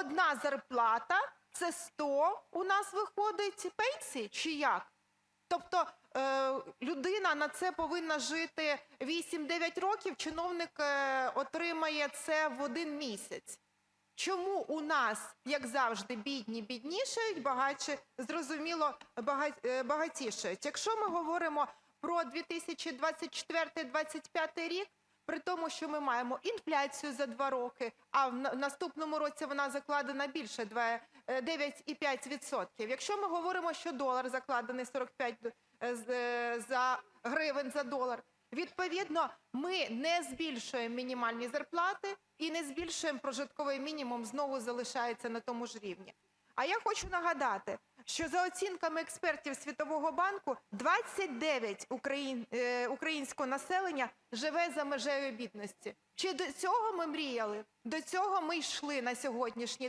одна зарплата – це 100 у нас виходить пенсій, чи як? Тобто е, людина на це повинна жити 8-9 років, чиновник е, отримає це в один місяць. Чому у нас, як завжди, бідні біднішають, багатші, зрозуміло, е, багатішають? Якщо ми говоримо про 2024-2025 рік, при тому, що ми маємо інфляцію за два роки, а в наступному році вона закладена більше два- е, 9,5%. Якщо ми говоримо, що долар закладений 45 д- е, е, за гривень за долар, відповідно, ми не збільшуємо мінімальні зарплати і не збільшуємо прожитковий мінімум, знову залишається на тому ж рівні. А я хочу нагадати, що за оцінками експертів Світового банку 29 україн, е, українського населення живе за межею бідності. Чи до цього ми мріяли? До цього ми йшли на сьогоднішній